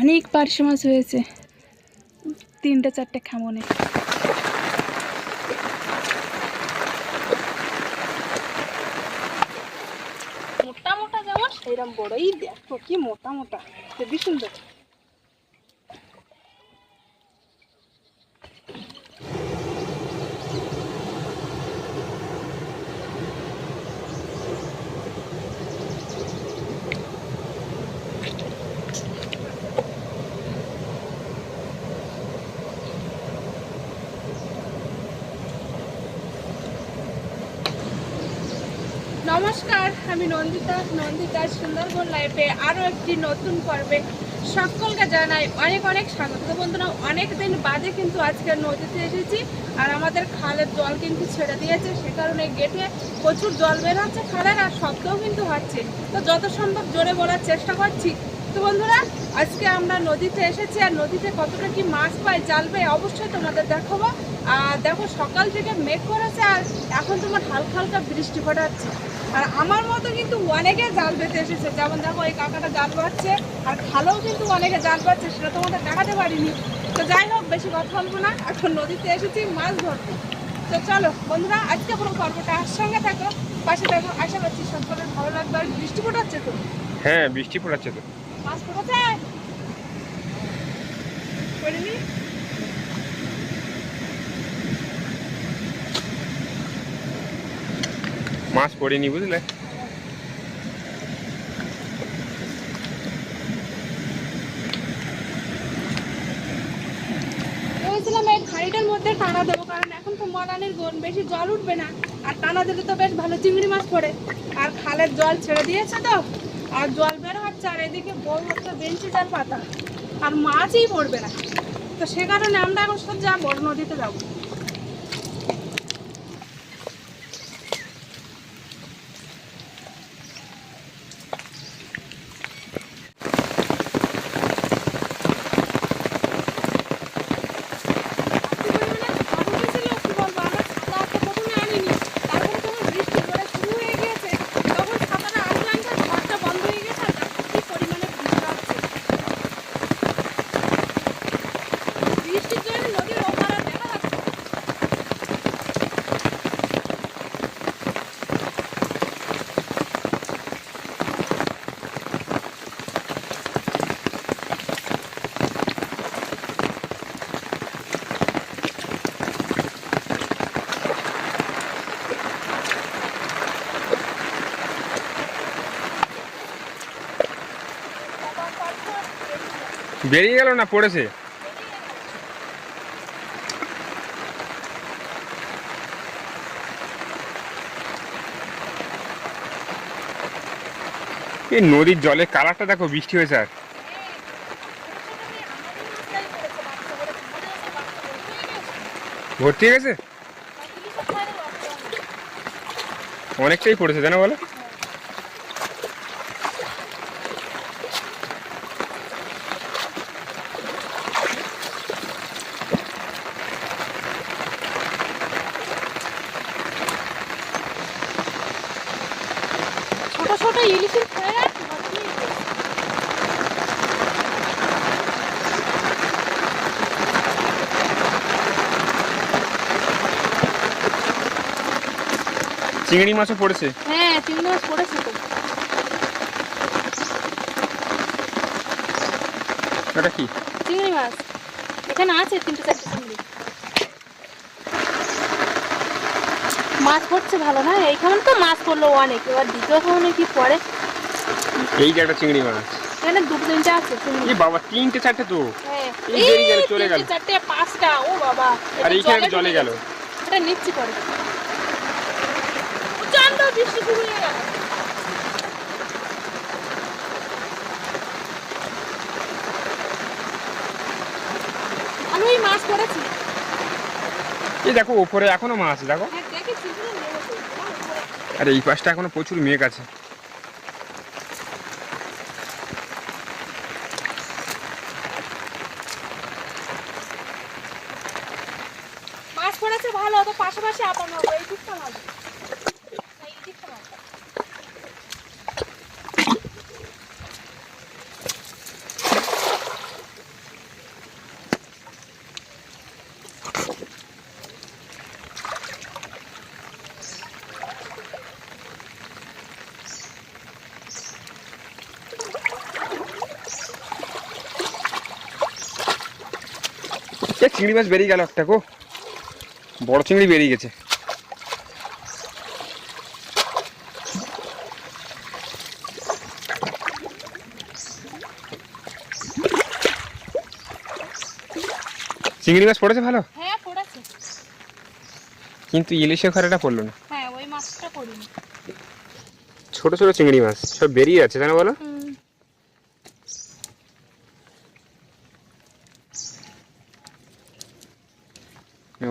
অনেক পার্শ্ব মাছ হয়েছে। তিনটে, চারটে খামনে মোটা মোটা যেমন সেইরকম বড়ই দেখো, কি মোটা মোটা। খুবই সুন্দর। নমস্কার, আমি নন্দিতা নন্দিতা সুন্দরবন লাইফে আরও একটি নতুন পর্বে সকলকে জানাই অনেক অনেক স্বাগত। বন্ধুরা, অনেক দিন বাদে কিন্তু আজকে নদীতে এসেছি আর আমাদের খালের জল কিন্তু ছেড়ে দিয়েছে, সে কারণে গেটে প্রচুর জল বের হচ্ছে খালের আর শব্দও কিন্তু হচ্ছে। তো যত সম্ভব জোরে বলার চেষ্টা করছি। তো বন্ধুরা, আজকে আমরা নদীতে এসেছি আর নদীতে কতটা কি মাছ পাই জাল পাই অবশ্যই তোমাদের দেখাবো। আর দেখো সকাল থেকে মেঘ করেছে আর এখন তোমার হালকা হালকা বৃষ্টি ফোটাচ্ছে আর আমার মতো কিন্তু অনেকে জাল পেতে এসেছে। যেমন দেখো এই কাকাটা জাল পাচ্ছে আর খালেও কিন্তু অনেকে জাল পাচ্ছে সেটা তোমাদের দেখাতে পারিনি। তো যাই হোক বেশি কথা বলব না এখন নদীতে এসেছি মাছ ধরতে। তো চলো বন্ধুরা আজকে পুরো পর্বটা সঙ্গে থাকো পাশে থাকো আশা করছি সকলের ভালো লাগবে আর বৃষ্টি ফোটাচ্ছে তো? হ্যাঁ বৃষ্টি পড়াচ্ছে তো। মাছ পড়েছে? পড়েনি? মাছ পড়েনি বুঝলে? বলছিলাম এই মধ্যে টানা দেবো, কারণ এখন তো মরানির বেশি জল উঠবে না। আর টানা দিলে তো বেশ ভালো চিংড়ি মাছ পড়ে। আর খালের জল ছেড়ে দিয়েছে তো, আর জল এদিকে বড় বেঞ্চি পাতা। আর মাছই পড়বে না। তো সে কারণে আমরা এখন সোজা বড় নদীতে যাব বৃষ্টির জন্য নদীর ওপার আর দেখা যাচ্ছে না। বেরিয়ে গেল না পড়েছে? এই নদীর জলে কালারটা দেখো বৃষ্টি হয়েছে আর। ভর্তি হয়ে গেছে? অনেকটাই পড়েছে জানো বলো ছোট ছোট ইলিশের ফেলে ভর্তি হয়ে গেছে। চিংড়ি মাছও পড়েছে? হ্যাঁ চিংড়ি মাছ পড়েছে তো। ওটা কি? চিংড়ি মাছ। এখানে আছে তিনটে চারটে চিংড়ি। মাছ পড়ছে ভালো না? এইখানে তো মাছ পড়ল অনেক। এবার দ্বিতীয় খাওয়ানে কি পড়ে? এই যে একটা চিংড়ি মাছ। এখানে দুটো তিনটে আছে চিংড়ি। এই বাবা তিনটে চারটে তো। হ্যাঁ। এই বেরিয়ে গেল, চলে গেল। চারটে পাঁচটা ও বাবা। আর এটা এইখানে জলে গেল। এটা নিচ্ছি পরে বৃষ্টি শুরু হয়ে গেল। আমি ওই মাছ পড়েছি এই দেখো ওপরে এখনও মাছ দেখো। দেখেছি উপরে। আর এই পাশটা এখনও প্রচুর মেঘ আছে মাছ পড়েছে ভালো তো পাশাপাশি আপানো হবে এই দিকটা মাছ এই দিকটা মাছ চিংড়ি মাছ বেরিয়ে গেল একটা গো। বড় চিংড়ি বেরিয়ে গেছে। চিংড়ি মাছ পড়েছে ভালো? হ্যাঁ পড়েছে। কিন্তু ইলিশের ঘরেটা পড়ল না। হ্যাঁ ওই মাছটা করিনি ছোট ছোট চিংড়ি মাছ সব বেরিয়ে আছে তাই না বলো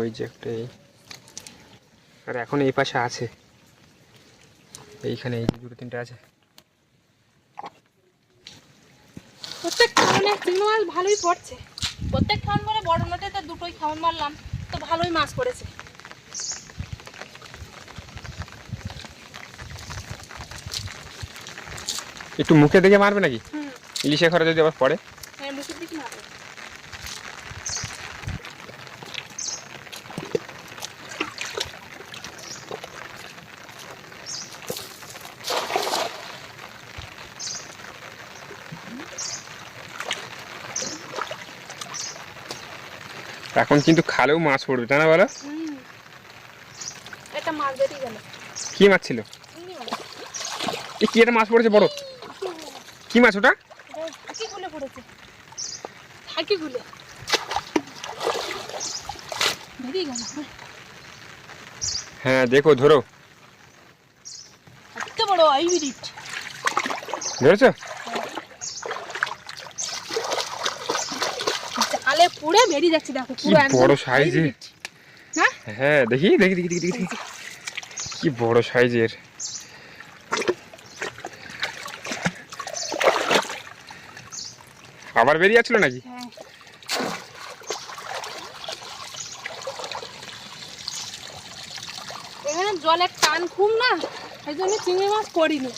ওই যে একটা এই। আর এখন এই পাশে আছে। এইখানে এই যে দুটো তিনটে আছে। প্রত্যেক খাওয়ানে চিংড়ি মাছ ভালোই পড়ছে। প্রত্যেক খাওয়ান মানে বড় নদীতে দুটোই খাওয়ান মারলাম তো ভালোই মাছ পড়েছে। একটু মুখে দেখে মারবে নাকি? হুম। ইলিশের ঘরে যদি আবার পড়ে হ্যাঁ মুখের দিকে মারবে এখন কিন্তু খালেও মাছ পড়বে তাই না বলো? মাছ বেরিয়ে গেল। কি মাছ ছিল? কি একটা মাছ পড়েছে বড় কি মাছ ওটা? থাকি গুলে পড়েছে। থাকি গুলে। বেরিয়ে গেল। হ্যাঁ দেখো ধরো। এত বড় ধরেছো? জালে পুড়ে বেরিয়ে যাচ্ছে দেখো পুরো বড় সাইজের। হ্যাঁ? দেখি দেখি দেখি দেখি দেখি। কি বড় সাইজের আবার বেরিয়ে যাচ্ছিল নাকি? হ্যাঁ। এখানে জলের টান খুব না এই জন্য চিংড়ি মাছ পড়িনি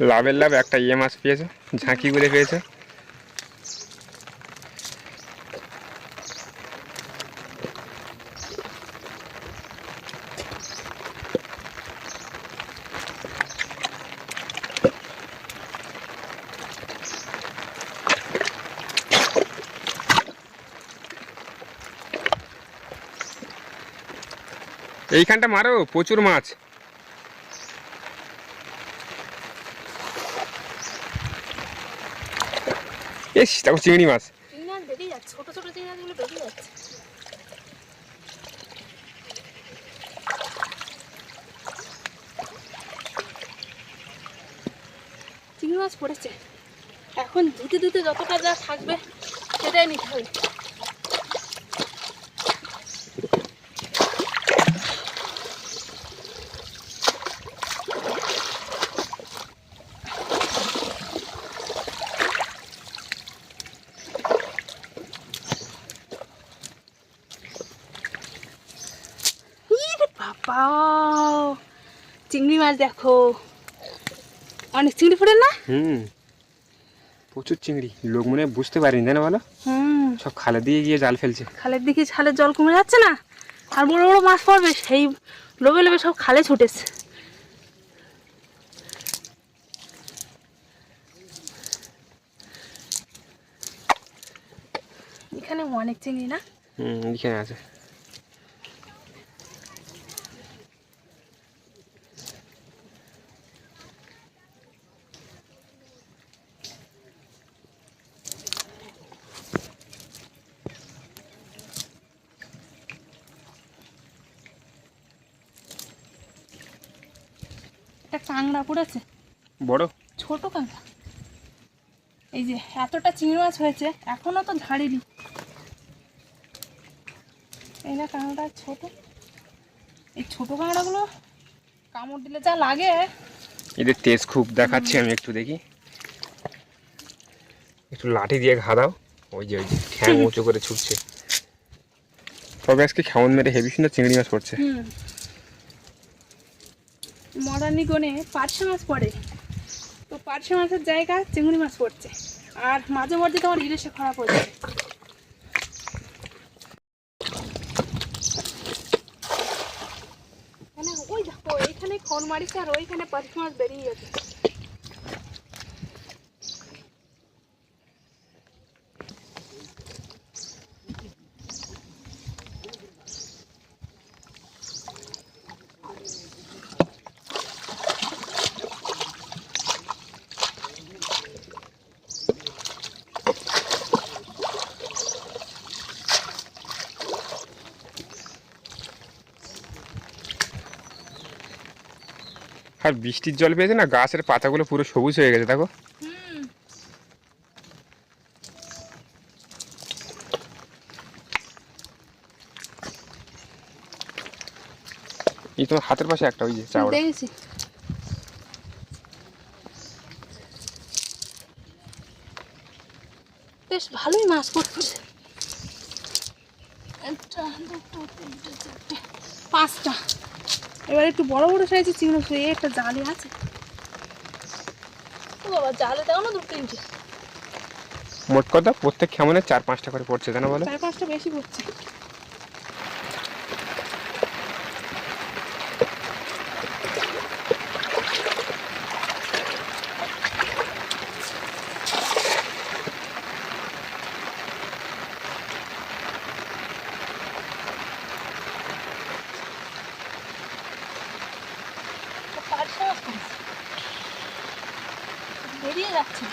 লাভের লাভ একটা ইয়ে মাছ পেয়েছে ঝাঁকি গুলে পেয়েছে এইখানটা মারো, প্রচুর মাছ। দেখো চিংড়ি মাছ। চিংড়ি মাছগুলো বেরিয়ে যাচ্ছে চিংড়ি মাছ পড়েছে। এখন ধুতে ধুতে যতটা যা থাকবে, সেটাই নিতে হবে ইরে বাবা চিংড়ি মাছ দেখো। অনেক চিংড়ি পড়ে না? হুম। প্রচুর চিংড়ি। লোক মনে বুঝতে পারিনি তাই না বলো? হুম। সব খালে দিয়ে গিয়ে জাল ফেলছে। খালের দিকে খালের জল কমে যাচ্ছে না? আর বড় বড় মাছ পড়বে সেই লোভে লোভে সব খালে ছুটেছে। এখানে অনেক চিংড়ি না? হুম এখানে আছে। একটা কাঁংড়া পড়েছে বড়? ছোট কাঁকড়া। এই যে এতটা চিংড়ি মাছ হয়েছে এখনও তো ঝাড়িনি। এই না কাঁকড়া ছোট। এই ছোট কাঁকড়াগুলো কামড় দিলে যা লাগে। এদের তেজ খুব দেখাচ্ছি আমি একটু দেখি। একটু লাঠি দিয়ে ঘা দাও। ওই যে ওই যে ঠ্যাং উঁচু করে ছুটছে। তবে আজকে খেমন মেরে হেভি সুন্দর চিংড়ি মাছ পড়ছে। গনে পার্শে মাছ পড়ে। তো পার্শে মাছের জায়গা চিংড়ি মাছ পড়ছে। আর মাঝে মধ্যে তোমার ইলিশে খারাপ হচ্ছে এখানে ওই দেখো এইখানে খন মারিছে আর ওইখানে পার্শে মাছ বেরিয়ে গেছে। আর বৃষ্টির জল পেয়েছে না গাছের পাতাগুলো পুরো সবুজ হয়ে গেছে দেখো। এই তোমার হাতের পাশে একটা ওই যে চাওড়া দেখেছি। বেশ ভালোই মাছ পড়ছে একটা দুটো তিনটে চারটে পাঁচটা। এবার একটু বড় বড় সাইজের চিংড়ি মাছ এই একটা জালে আছে। ও বাবা জালে দাও না দুটো তিনটে মোট কথা প্রত্যেক খেমনে চার পাঁচটা করে পড়ছে জানো বলো? চার পাঁচটা বেশি পড়ছে বেরিয়ে যাচ্ছে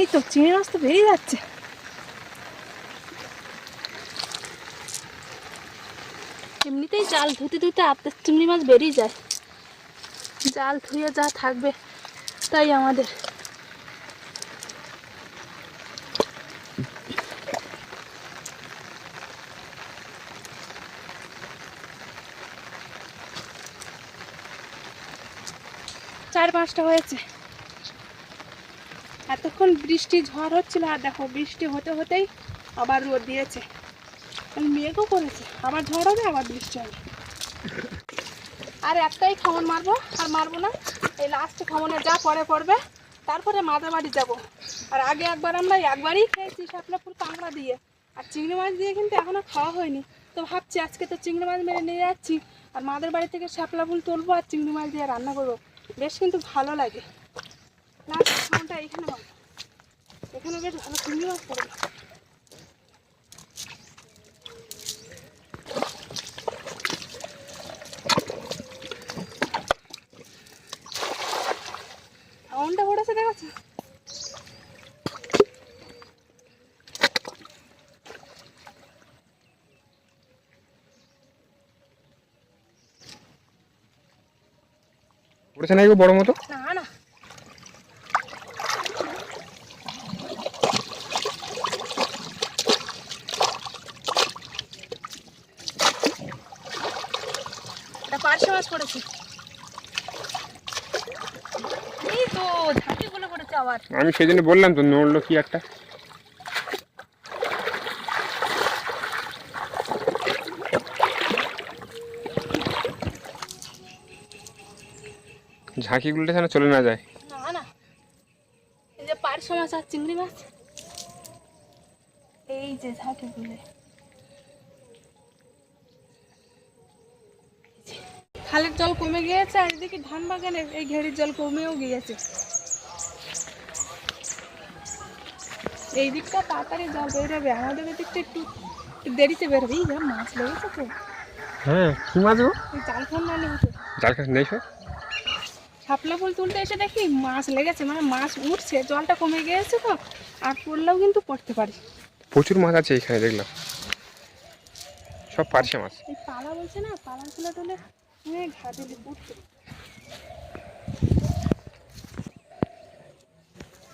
এই তো চিংড়ি মাছ তো বেরিয়ে যাচ্ছে। এমনিতেই জাল ধুতে ধুতে আত্মা চিংড়ি মাছ বেরিয়ে যায়। জাল ধুয়ে যা থাকবে তাই আমাদের। চার পাঁচটা হয়েছে। এতক্ষণ বৃষ্টি ঝড় হচ্ছিল আর দেখো বৃষ্টি হতে হতেই আবার রোদ দিয়েছে। মেঘও করেছে। আবার ঝড় হবে, আবার বৃষ্টি হবে। আর একটাই খামন মারবো, আর মারবো না। এই লাস্টে খামনে যা পরে পড়বে, তারপরে মাদার বাড়ি যাব। আর আগে একবার আমরা একবারই খেয়েছি শাপলা ফুল কাঁকড়া দিয়ে। আর চিংড়ি মাছ দিয়ে কিন্তু এখনও খাওয়া হয়নি। তো ভাবছি আজকে তো চিংড়ি মাছ মেরে নিয়ে যাচ্ছি। আর মাদের বাড়ি থেকে শাপলা ফুল তুলবো আর চিংড়ি মাছ দিয়ে রান্না করব। বেশ কিন্তু ভালো লাগে। এখানে ভালো মাছ পড়বে সাউন্ডটা পড়েছে বড় মতো না না এটা পার্শে মাছ পড়েছে এই পড়েছে আবার। আমি সেই জন্য বললাম তো নড়লো কি একটা। ঝাঁকিগুলোটা যেন চলে না যায়। না না। এই যে পার্শে মাছ আর চিংড়ি মাছ এই যে ঝাঁকিগুলো। খালের জল কমে গিয়েছে আর এদিকে ধান বাগানের এই ঘেরির জল কমেও গিয়েছে। এই দিকটা তাড়াতাড়ি জল বেরোবে। আমাদের এদিকটা একটু একটু দেরিতে বেরোবে। এই যা মাছ লেগেছে তো। হ্যাঁ কি মাছ গো? জাল ফোন না হতো জাল কাছে নেই শাপলা ফুল তুলতে এসে দেখি মাছ লেগেছে। মানে মাছ উঠছে জলটা কমে গিয়েছে তো আর পড়লেও কিন্তু পড়তে পারি। প্রচুর মাছ আছে এখানে দেখলাম। সব পারছে মাছ। এই পালা বলছে না পালা তুলে তুলে ঘা দিলে পড়তে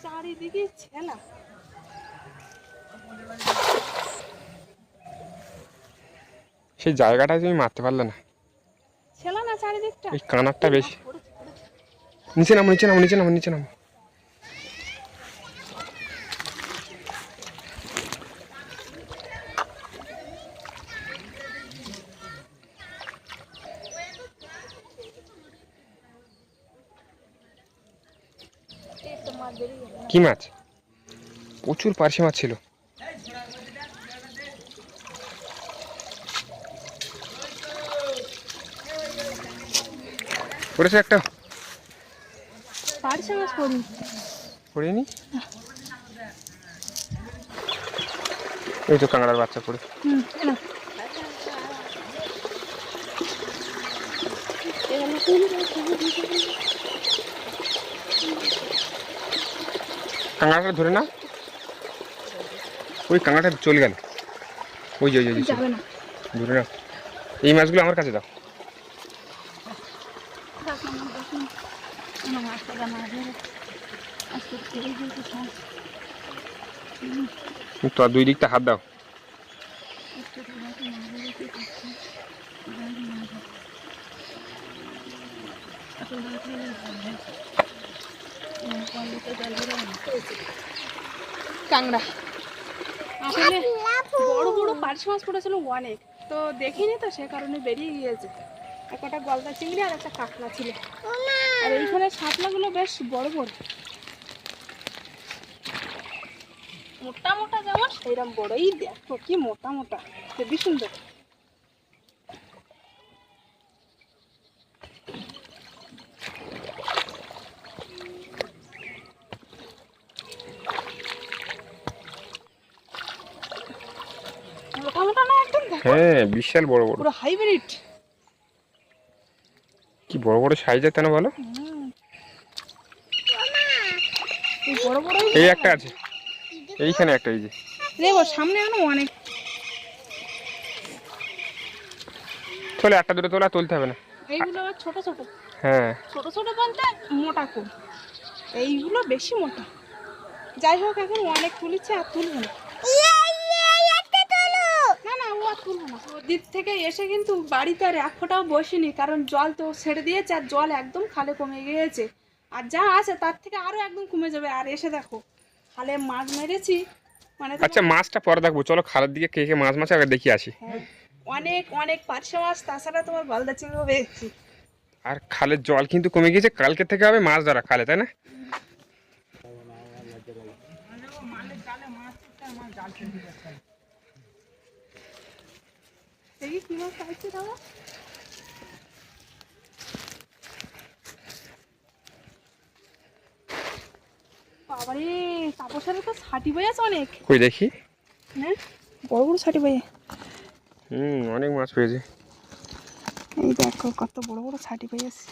চারিদিকে ছেলা। সেই জায়গাটা তুমি মারতে পারলে না। ছেলা না চারিদিকটা? এই কানারটা বেশি। নিচে নামো নিচে নামো নিচে নামো নিচে নামো। কি মাছ? প্রচুর পার্শে মাছ ছিল। পড়েছে একটা? পারছে মাছ পড়ি পড়েনি? এই তো কাঁকড়ার বাচ্চা পড়ে। হুম কাঁকড়াটা ধরে না? ওই কাঁকড়াটা চলে গেল। ওই যে ওই যে, ধরে না এই মাছগুলো আমার কাছে দাও। তো দুই দিকটা হাত দাও। কাংড়া। আসলে বড় বড় পার্শ মাছ পড়েছিল অনেক। তো দেখিনি তো সে কারণে বেরিয়ে গিয়েছে। একটা গলদা চিংড়ি আর একটা কাঁকড়া ছিল। আর এইখানে শাপলাগুলো বেশ বড় বড়। মোটা মোটা যেমন সেইরকম বড়ই। দেখো কি মোটা মোটা খুবই সুন্দর। মোটা মোটা না হ্যাঁ বিশাল বড় বড়। পুরো হাইব্রিড কি বড় বড় সাইজের তেন বলো? এই বড় বড় এই একটা আছে। এইখানে একটা এই যে। দেখো সামনে আনো অনেক। চলে একটা দূরে তোলা তুলতে হবে না। এইগুলো ছোট ছোট। হ্যাঁ। ছোট ছোট বলতে মোটা কম এইগুলো বেশি মোটা। যাই হোক এখন অনেক তুলেছে আর তুলবো না। থেকে এসে কিন্তু বাড়িতে আর এক ফোঁটাও বসিনি কারণ জল তো ছেড়ে দিয়েছে আর জল একদম খালে কমে গিয়েছে। আর যা আছে তার থেকে আরও একদম কমে যাবে। আর এসে দেখো খালে মাছ মেরেছি মানে আচ্ছা মাছটা পরে দেখব। চলো খালের দিকে কে কে মাছ মাছ আগে দেখি আসি। অনেক অনেক পার্শে মাছ তাছাড়া তোমার গলদা চিংড়িও পেয়েছি আর খালের জল কিন্তু কমে গিয়েছে কালকে থেকে হবে মাছ ধরা খালে তাই না? দেখি কি মাছ পাইছি দাদা? বাবারে তাপসারে তো ছাটি বই আছে অনেক। কই দেখি? হ্যাঁ বড় বড় ছাটি বই হুম অনেক মাছ পেয়েছে। এই দেখো কত বড় বড় ছাটি আছে।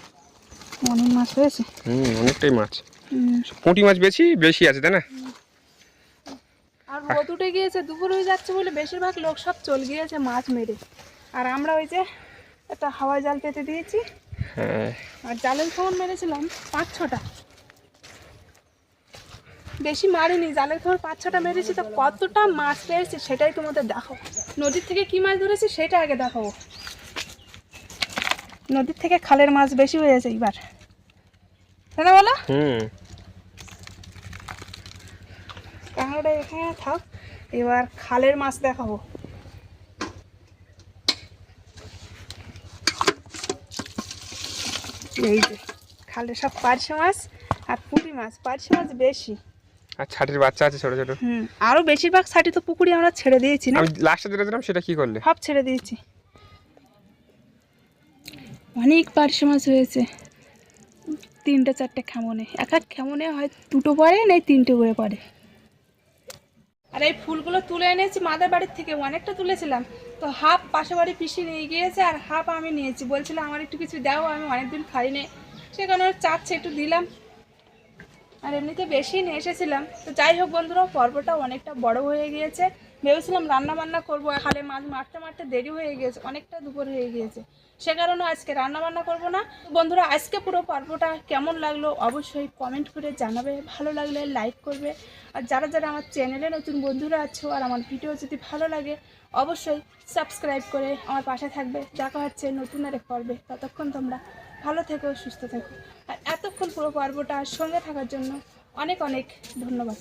অনেক মাছ হয়েছে। হুম অনেকটাই মাছ। পুঁটি মাছ বেশি বেশি আছে তাই না? আর রোদ উঠে গিয়েছে দুপুর হয়ে যাচ্ছে বলে বেশিরভাগ লোক সব চল গিয়েছে মাছ মেরে। আর আমরা ওই যে একটা হাওয়াই জাল পেতে দিয়েছি। হ্যাঁ। আর জালের খবর মেরেছিলাম পাঁচ ছটা। বেশি মারিনি জালের খবর পাঁচ ছটা মেরেছি তো কতটা মাছ পেয়েছি সেটাই তোমাদের দেখো নদীর থেকে কি মাছ ধরেছি সেটা আগে দেখাবো। নদীর থেকে খালের মাছ বেশি হয়েছে এবার তাই না বলো? হুম। এখানে থাক এবার খালের মাছ দেখাবো। এই যে খালে সব পার্শে মাছ আর পুঁটি মাছ পার্শে মাছ বেশি। আর ছাটির বাচ্চা আছে ছোট ছোট। হুম আরও বেশিরভাগ ছাটি তো পুকুরে আমরা ছেড়ে দিয়েছি না? আমি লাস্টে যেটা দিলাম সেটা কি করলে? সব ছেড়ে দিয়েছি। অনেক পার্শে মাছ হয়েছে তিনটে চারটে খেমনে। এক এক খেমনে হয় দুটো পরে নেই তিনটে করে পড়ে? আর এই ফুলগুলো তুলে এনেছি মাদের বাড়ির থেকে অনেকটা তুলেছিলাম। তো হাফ পাশে বাড়ি পিসি নিয়ে গিয়েছে আর হাফ আমি নিয়েছি। বলছিলাম আমার একটু কিছু দাও আমি অনেকদিন খাইনি। সেখানে ওর চাচ্ছে একটু দিলাম। আর এমনিতে বেশি নিয়ে এসেছিলাম। তো যাই হোক বন্ধুরা, পর্বটা অনেকটা বড় হয়ে গিয়েছে। ভেবেছিলাম রান্না বান্না করব খালে মাছ মারতে মারতে দেরি হয়ে গিয়েছে, অনেকটা দুপুর হয়ে গিয়েছে। সে কারণে আজকে রান্না বান্না করব না। বন্ধুরা, আজকে পুরো পর্বটা কেমন লাগল অবশ্যই কমেন্ট করে জানাবে, ভালো লাগলে লাইক করবে। আর যারা যারা আমার চ্যানেলে নতুন বন্ধুরা আছো আর আমার ভিডিও যদি ভালো লাগে, অবশ্যই সাবস্ক্রাইব করে আমার পাশে থাকবে। দেখা হচ্ছে নতুন আরেক পর্বে। ততক্ষণ তোমরা ভালো থেকো সুস্থ থেকো। আর এতক্ষণ পুরো পর্বটা সঙ্গে থাকার জন্য অনেক অনেক ধন্যবাদ।